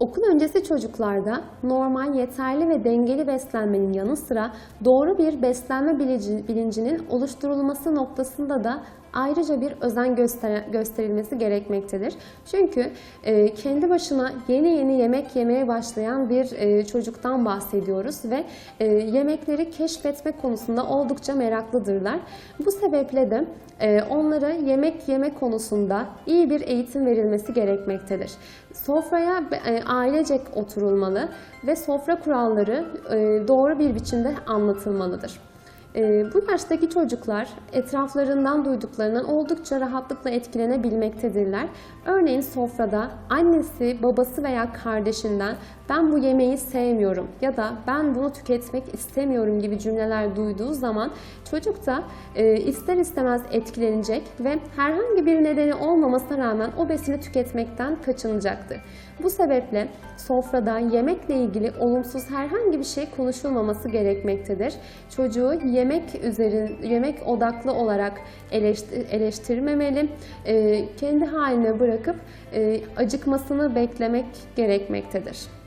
Okul öncesi çocuklarda normal, yeterli ve dengeli beslenmenin yanı sıra doğru bir beslenme bilinci- bilincinin oluşturulması noktasında da ayrıca bir özen göster- gösterilmesi gerekmektedir. Çünkü e, kendi başına yeni yeni yemek yemeye başlayan bir e, çocuktan bahsediyoruz ve e, yemekleri keşfetme konusunda oldukça meraklıdırlar. Bu sebeple de onlara yemek yeme konusunda iyi bir eğitim verilmesi gerekmektedir. Sofraya ailecek oturulmalı ve sofra kuralları e, doğru bir biçimde anlatılmalıdır. Ee, Bu yaştaki çocuklar etraflarından duyduklarından oldukça rahatlıkla etkilenebilmektedirler. Örneğin sofrada annesi, babası veya kardeşinden ben bu yemeği sevmiyorum ya da ben bunu tüketmek istemiyorum gibi cümleler duyduğu zaman çocuk da e, ister istemez etkilenecek ve herhangi bir nedeni olmamasına rağmen o besini tüketmekten kaçınacaktır. Bu sebeple sofrada yemekle ilgili olumsuz herhangi bir şey konuşulmaması gerekmektedir. Çocuğu yemek üzerin, yemek odaklı olarak eleştir, eleştirmemeli, e, kendi haline bırakıp e, acıkmasını beklemek gerekmektedir.